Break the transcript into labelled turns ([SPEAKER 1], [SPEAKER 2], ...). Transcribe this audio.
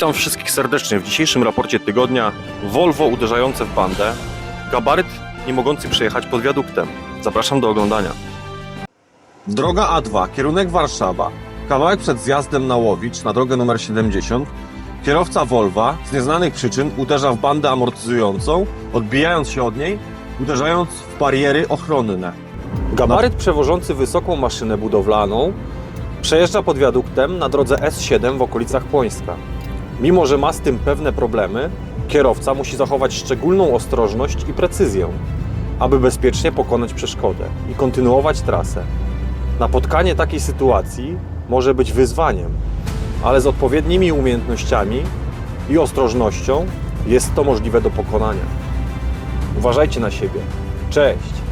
[SPEAKER 1] Witam wszystkich serdecznie w dzisiejszym raporcie tygodnia. Volvo uderzające w bandę, gabaryt nie mogący przejechać pod wiaduktem. Zapraszam do oglądania. Droga A2, kierunek Warszawa. Kawałek przed zjazdem na Łowicz na drogę numer 70. Kierowca Volva z nieznanych przyczyn uderza w bandę amortyzującą, odbijając się od niej, uderzając w bariery ochronne. Gabaryt przewożący wysoką maszynę budowlaną przejeżdża pod wiaduktem na drodze S7 w okolicach Płońska. Mimo, że ma z tym pewne problemy, kierowca musi zachować szczególną ostrożność i precyzję, aby bezpiecznie pokonać przeszkodę i kontynuować trasę. Napotkanie takiej sytuacji może być wyzwaniem, ale z odpowiednimi umiejętnościami i ostrożnością jest to możliwe do pokonania. Uważajcie na siebie. Cześć!